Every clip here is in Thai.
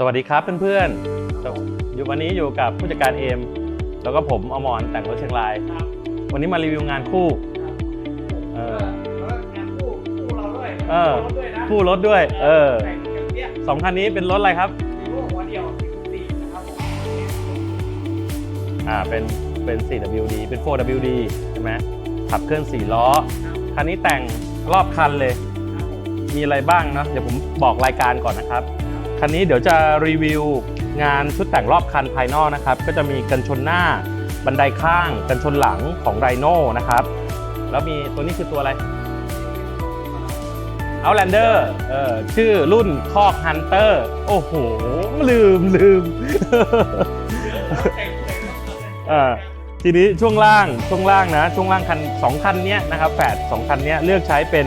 สวัสดีครับเพื่อนๆ อยู่วันนี้อยู่กับผู้จัดการเอม แล้วก็ผมอมรแต่งรถเชียงราย ครับวันนี้มารีวิวงานคู่ เออแล้วก็งานคู่คู่เราด้วยเออ คู่รถด้วยนะคู่รถด้วย เออแต่งกันเนี่ยสองคันนี้เป็นรถอะไรครับ มีรูปหัวเดียวสี่นะครับผมอ่า เป็น เป็น 4WD เป็น 4WD ใช่ไหมขับเคลื่อน4ล้อ คันนี้แต่งรอบคันเลยครับผมมีอะไรบ้างเนาะ เดี๋ยวผมบอกรายการก่อนนะครับ คันนี้เดี๋ยวจะรีวิวงานชุดแต่งรอบคันภายนอกนะครับ ก็จะมีกันชนหน้า บันไดข้าง กันชนหลังของไรโน่นะครับ แล้วมีตัวนี้คือตัวอะไร Outlander เออชื่อรุ่นคอกฮันเตอร์โอ้โห ลืมลืมแต่งเลยครับเออทีนี้ช่วงล่างช่วงล่างนะ ช่วงล่างคันสองคันเนี้ยนะครับแฝดสองคันเนี้ยเลือกใช้เป็น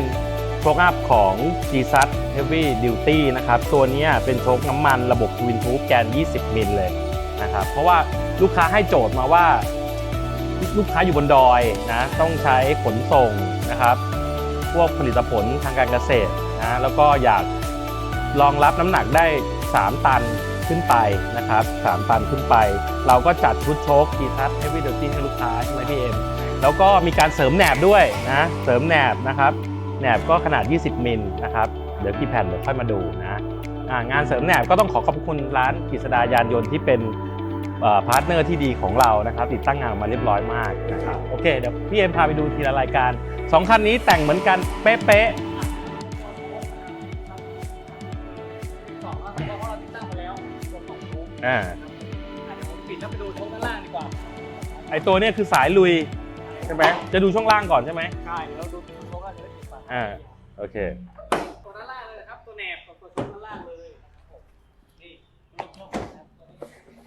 โชคอัพของ g s u t Heavy Duty นะครับ ตัวนี้เป็นโชคน้ำมันระบบ Twin Tube แกน 20 มิลเลยนะครับ เพราะว่าลูกค้าให้โจทย์มาว่า ลูกค้าอยู่บนดอยนะต้องใช้ขนส่งนะครับ พวกผลิตผลทางการเกษตรนะแล้วก็อยากรองรับน้ำหนักได้ 3 ตันขึ้นไปนะครับ 3 ตันขึ้นไป เราก็จัดชุดโชคกีทัสให้วิดีโอตี้ให้ลูกค้าใช่ไหมพี่เอ็มแล้วก็มีการเสริมแหนบด้วยนะ เสริมแหนบนะครับ แหนบก็ขนาด 20 มิลนะครับ เดี๋ยวกี่แผ่นเดี๋ยวค่อยมาดูนะอ่างานเสริมแหนบก็ต้องขอขอบคุณร้านกฤษดายานยนต์ที่เป็นพาร์ทเนอร์ที่ดีของเรานะครับ ติดตั้งงานมาเรียบร้อยมากนะครับโอเคเดี๋ยวพี่เอ็มพาไปดูทีละรายการสองคันนี้แต่งเหมือนกันเป๊ะสองแล้วเพราะว่าเราติดตั้งมาแล้วรวมสองชุดๆอ่าอะเดี๋ยวผมปิดแล้วไปดูชุดด้านล่างดีกว่าไอตัวเนี้ยคือสายลุยใช่ไหมจะดูช่วงล่างก่อนใช่ไหมใช่เดี๋ยวเราดู อ่าโอเคตัวด้านล่างเลยนะครับตัวแหนบกับตัวชุดด้านล่างเลยนะครับผมนี่รวมช่องนะครับตัวนี้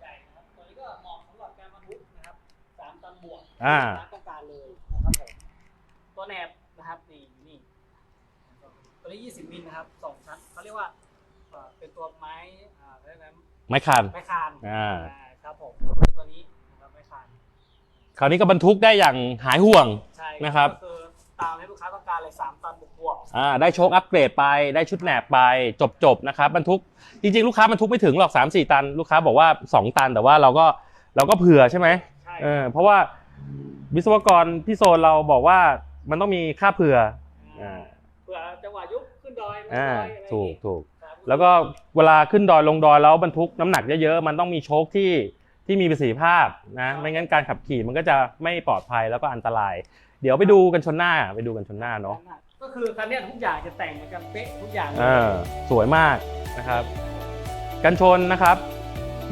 ใหญ่นะครับตัวนี้ก็เหมาะสำหรับการบรรทุกนะครับสามตันบวกอ่า ร้านต้องการเลยนะครับผมตัวแหนบนะครับนี่นี่ตัวนี้20มิลนะครับสองชั้นเขาเรียกว่าเอ่อเป็นตัวไม้อ่าเรียกอะไรนะไม้คันไม้คานอ่าครับผมคือตัวนี้นะครับไม้คาน คราวนี้ก็บรรทุกได้อย่างหายห่วง ใช่นะครับ ก็คือตามให้ลูกค้าต้องการเลย3ตันบวกบวกอ่าได้โชคอัปเกรดไปได้ชุดแหนบไปจบจบๆนะครับบรรทุกจริงๆ ลูกค้าบรรทุกไม่ถึงหรอก 3 4 ตัน ลูกค้าบอกว่า 2 ตัน แต่ว่าเราก็เราก็เผื่อใช่ไหมใช่เออเพราะว่าวิศวกรที่โซนเราบอกว่ามันต้องมีค่าเผื่ออ่าเผื่อจังหวะยุบขึ้นดอยลงอ่าดอยอะไรอย่างถูกงี้ถูก ครับแล้วก็เวลาขึ้นดอยลงดอยแล้วบรรทุกน้ำหนักเยอะๆมันต้องมีโชคที่ ที่มีประสิทธิภาพนะไม่งั้นการขับขี่มันก็จะไม่ปลอดภัยแล้วก็อันตราย เดี๋ยวไปดูกันชนหน้าไปดูกันชนหน้าเนาะก็คือคันเนี้ยทุกอย่างจะแต่งเหมือนกันเป๊ะทุกอย่างเลยเออสวยมากนะครับ กันชนนะครับ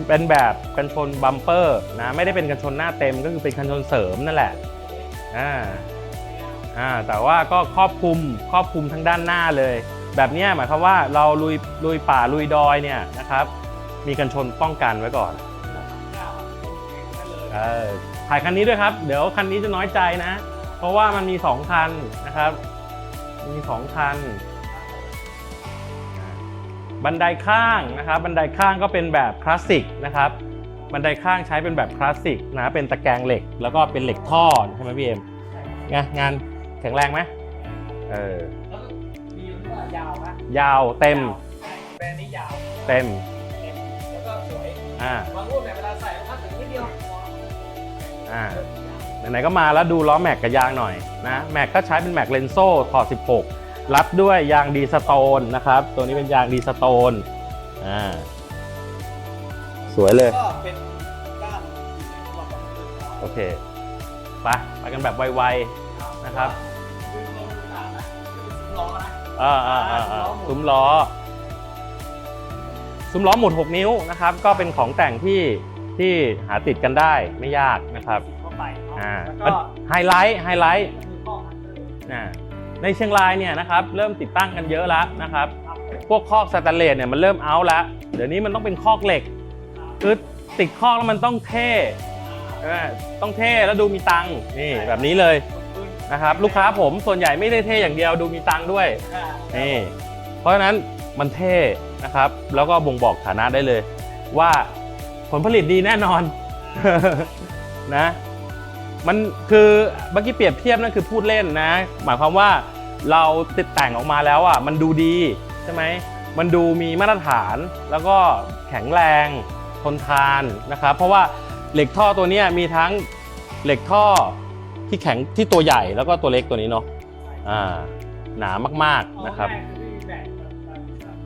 เป็นแบบกันชนบัมเปอร์นะไม่ได้เป็นกันชนหน้าเต็มก็คือเป็นกันชนเสริมนั่นแหละอ่าอ่าแต่ว่าก็ครอบคลุมครอบคลุมทั้งด้านหน้าเลย แบบเนี้ยหมายความว่าเราลุยลุยป่าลุยดอยเนี่ยนะครับ มีกันชนป้องกันไว้ก่อน เออถ่ายคันนี้ด้วยครับ เดี๋ยวคันนี้จะน้อยใจนะ เพราะว่ามันมีสองคันนะครับ มีสองคัน บันไดข้างนะครับ บันไดข้างก็เป็นแบบคลาสสิกนะครับ บันไดข้างใช้เป็นแบบคลาสสิกนะ เป็นตะแกรงเหล็ก แล้วก็เป็นเหล็กท่อใช่ไหมพี่เอ็มไงงานแข็งแรงไหมเออแล้วก็มีรุ่นว่ายาวนะยาวเต็มใช่แบรนด์นี้ยาวเต็มเต็ม แล้วก็สวยอ่า บางรุ่นเนี่ยเวลาใส่ถ้าถึงนิดเดียว อ่าไหนๆก็มาแล้วดูล้อแม็กกับยางหน่อยนะแม็กก็ใช้เป็นแม็กเลนโซ่ถอด 16 รับด้วยยางดีสโตนนะครับ ตัวนี้เป็นยางดีสโตนอ่าสวยเลย ก็เป็นก้านโอเคไปไปกันแบบไวๆนะครับอ่าอ่าอ่าอ่าอ่าซุ้มล้อ ซุ้มล้อหมุด 6 นิ้วนะครับ ก็เป็นของแต่งที่ ที่หาติดกันได้ไม่ยากนะครับเข้าไปเนาะอ่าแล้วก็ไฮไลท์ไฮไลท์คือข้อฮันเตอร์อ่าในเชียงรายเนี่ยนะครับเริ่มติดตั้งกันเยอะแล้วนะครับครับพวกคอกสแตนเลสเนี่ยมันเริ่มเอาแล้วเดี๋ยวนี้มันต้องเป็นคอกเหล็กคือติดคอกแล้วมันต้องเท่ใช่ไหมต้องเท่แล้วดูมีตังค์นี่แบบนี้เลยนะครับลูกค้าผมส่วนใหญ่ไม่ได้เท่อย่างเดียวดูมีตังค์ด้วยอ่านี่เพราะฉะนั้นมันเท่นะครับ แล้วก็บ่งบอกฐานะได้เลยว่า ผลผลิตดีแน่นอนนะมันคือเมื่อกี้เปรียบเทียบนั่นคือพูดเล่นนะ หมายความว่าเราติดแต่งออกมาแล้วอะมันดูดีใช่ไหมมันดูมีมาตรฐานแล้วก็แข็งแรงทนทานนะครับ เพราะว่าเหล็กท่อตัวเนี้ยมีทั้งเหล็กท่อที่แข็งที่ตัวใหญ่แล้วก็ตัวเล็กตัวนี้เนาะอ่าหนามากๆนะครับเอาง่ายๆคือมีแบบแบบแบบแบบ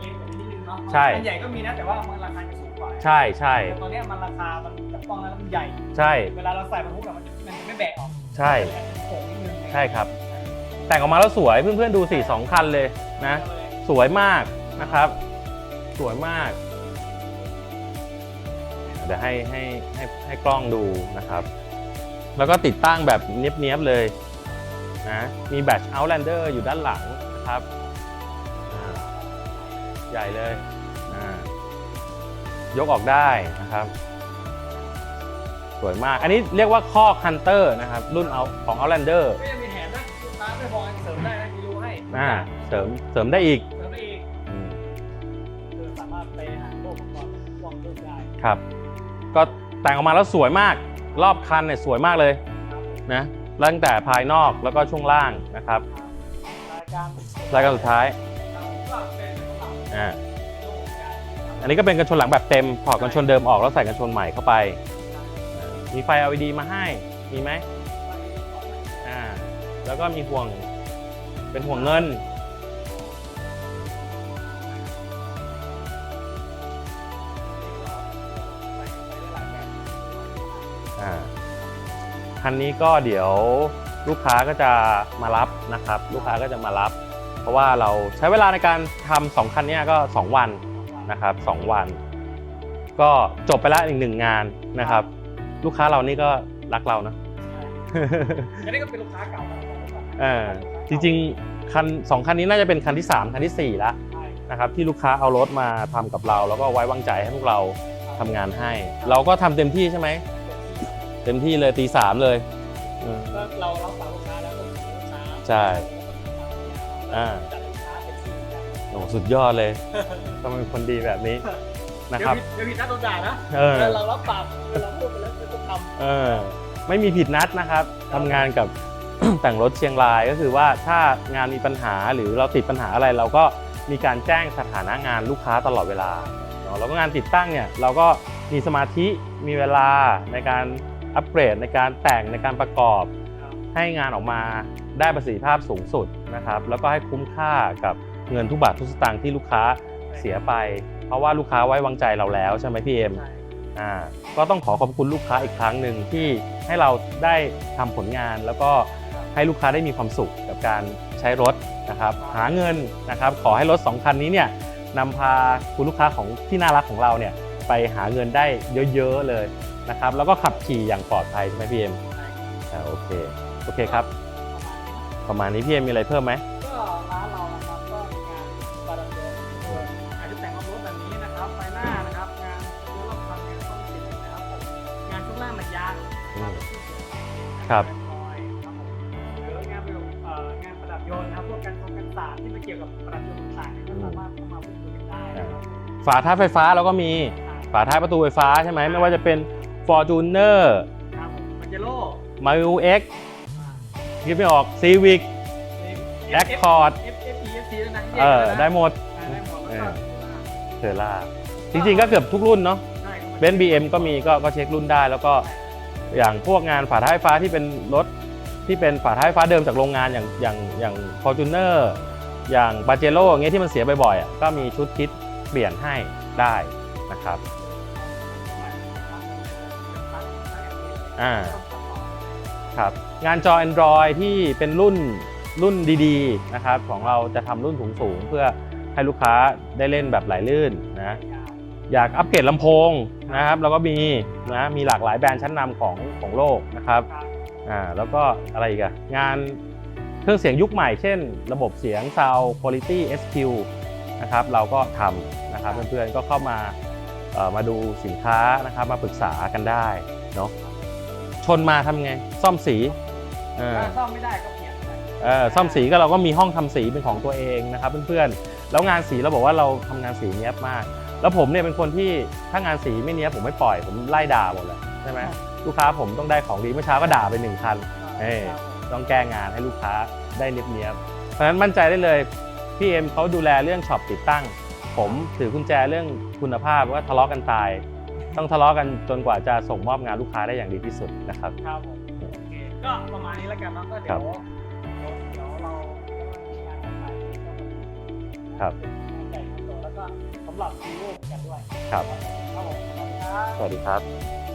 เล็กกว่านี้นิดนึงเนาะใช่ อันใหญ่ก็มีนะแต่ว่ามันราคาจะสูงกว่า ใช่ใช่แต่ตัวเนี้ยมันราคา มันจับต้องแล้วมันใหญ่ ใช่ เวลาเราใส่มันพุกแบบมันจะมันจะไม่แบกออกใช่ มันจะโผล่นิดนึงใช่ครับ แต่งออกมาแล้วสวยเพื่อนๆดูสี่สองคันเลยนะเอาเลยสวยมากนะครับ สวยมาก เดี๋ยวให้ให้ให้ให้กล้องดูนะครับ แล้วก็ติดตั้งแบบเนี้ยบๆเลยนะมีแบต Outlander อยู่ด้านหลังนะครับอ่าใหญ่เลยอ่า ยกออกได้นะครับ สวยมาก อันนี้เรียกว่าคอก Hunter นะครับ รุ่นเอาของ Outlander ก็ยังมีแถมนะลูกค้าไม่พอเสริมได้นะมีรูให้อ่าเสริมเสริมได้อีกเสริมได้อีกอืมคือสามารถไปหาพวกอุปกรณ์วางรูปได้ครับ ก็แต่งออกมาแล้วสวยมาก รอบคันเนี่ยสวยมากเลยครับนะตั้งแต่ภายนอกแล้วก็ช่วงล่างนะครับรายการรายการสุดท้ายก็เป็นสำหรับ อ่ารูปการ อันนี้ก็เป็นกันชนหลังแบบเต็มถอดกันชนเดิมออกแล้วใส่กันชนใหม่เข้าไป มีไฟ LED มาให้ มีไหมอ่า แล้วก็มีห่วง เป็นห่วงเงิน อ่า คันนี้ก็เดี๋ยวลูกค้าก็จะมารับนะครับ ลูกค้าก็จะมารับ เพราะว่าเราใช้เวลาในการทำสองคันเนี้ยก็ 2 วัน นะครับสองวัน ก็จบไปแล้วอีกหนึ่งงานนะครับ ลูกค้าเรานี่ก็รักเรานะอันนี้ก็เป็นลูกค้าเก่าแล้วเออจริงๆคันสองคันนี้น่าจะเป็นคันที่ 3 คันทีสี่4 แล้วใช่นะครับที่ลูกค้าเอารถมาทำกับเรา แล้วก็ไว้วางใจให้พวกเราทำงานให้ เราก็ทำเต็มที่ใช่ไหมเต็มที่เลยตีสามเลยเออก็เรารับฝากลูกค้าแล้วก็ส่งลูกค้าใช่อ่า อ้สุดยอดเลยต้องเป็นคนดีแบบนี้นะครับเดี๋ยวผิดเดี๋ยวผิดนัดโดนด่านะเออเรารับปากเราพูดไปแล้วจะต้องทำเออไม่มีผิดนัดนะครับทำงานกับแต่งรถเชียงรายก็คือว่าถ้างานมีปัญหาหรือเราติดปัญหาอะไรเราก็มีการแจ้งสถานะงานลูกค้าตลอดเวลาเนาะแล้วก็งานติดตั้งเนี่ยเราก็มีสมาธิมีเวลาในการอัปเกรดในการแต่งในการประกอบ ให้งานออกมาได้ประสิทธิภาพสูงสุดนะครับ แล้วก็ให้คุ้มค่ากับ เงินทุกบาททุกสตางค์ที่ลูกค้าเสียไป เพราะว่าลูกค้าไว้วางใจเราแล้วใช่ไหมพี่เอ็มใช่อ่าก็ต้องขอขอบคุณลูกค้าอีกครั้งหนึ่งที่ให้เราได้ทำผลงานแล้วก็ให้ลูกค้าได้มีความสุขกับการใช้รถนะครับหาเงินนะครับขอให้รถ 2 คันนี้เนี่ยนำพาคุณลูกค้าของที่น่ารักของเราเนี่ยไปหาเงินได้เยอะๆเลยนะครับแล้วก็ขับขี่อย่างปลอดภัยใช่ไหมพี่เอ็มอ่าโอเคโอเคครับ ประมาณนี้พี่เอ็มมีอะไรเพิ่มไหม ครับครับผมหรืองานประดับเอ่องานประดับยนต์นะครับพวกการทำกันศาสตร์ที่ไม่เกี่ยวกับประดับยนต์ต่างๆเนี่ยก็สามารถเข้ามาพูดคุยกันได้นะครับฝาท้ายไฟฟ้าเราก็มีฝาท้ายประตูไฟฟ้าใช่ไหมไม่ว่าจะเป็น Fortuner ครับผมมันเจโร่ m a r u X คิดไม่ออก Civic Accord F F T F T ด้วยนะเออได้หมด ได้หมดแล้วก็เทอร่าจริงๆก็เกือบทุกรุ่นเนาะ ได้ครับ เบนซ์บีเอ็มก็มีก็ก็เช็ครุ่นได้แล้วก็ อย่างพวกงานฝาท้ายฟ้าที่เป็นรถที่เป็นฝาท้ายฟ้าเดิมจากโรงงานอย่างอย่างอย่าง Fortuner อร์อย่างบาเจโร่อย่างเงี้ยที่มันเสียบ่อยๆอะก็มีชุดคิดเปลี่ยนให้ได้นะครับอ่าครับงานจอ Android ที่เป็นรุ่นรุ่นดีๆนะครับของเราจะทำรุ่นสูงๆเพื่อให้ลูกค้าได้เล่นแบบไหลลื่นนะ อยากอัปเกรดลำโพงนะครับเราก็มีนะมีหลากหลายแบรนด์ชั้นนำของของโลกนะครับอ่าแล้วก็อะไรอีกอะงานเครื่องเสียงยุคใหม่เช่น ระบบเสียง Sound Quality SQ นะครับเราก็ทำนะครับเพื่อนๆก็เข้ามาเอ่อมาดูสินค้านะครับมาปรึกษากันได้เนาะชนมาทำไงซ่อมสีเออถ้าซ่อมไม่ได้ก็เปลี่ยนไปเออซ่อมสีก็เราก็มีห้องทำสีเป็นของตัวเองนะครับเพื่อนๆแล้วงานสีเราบอกว่าเราทำงานสีเนี้ยบมาก แล้วผมเนี่ยเป็นคนที่ถ้างานสีไม่เนี้ยบผมไม่ปล่อยผมไล่ด่าหมดเลยใช่ไหมลูกค้าผมต้องได้ของดีเมื่อเช้าก็ด่าไปหนึ่งคันเอ้ยต้องแก้งานให้ลูกค้าได้เนียบๆเพราะฉะนั้นมั่นใจได้เลยพี่เอ็มเขาดูแลเรื่องช็อปติดตั้ง ผมถือกุญแจเรื่องคุณภาพว่าทะเลาะกันตาย ต้องทะเลาะกันจนกว่าจะส่งมอบงานลูกค้าได้อย่างดีที่สุดนะครับครับผมโอเคก็ประมาณนี้แล้วกันเนาะก็เดี๋ครัยวบเดี๋ยวเรางานต่อไปก็มาดูครับ สำหรับมีรูปกันด้วยครับ ครับผมขอบคุณครับสวัสดีครับ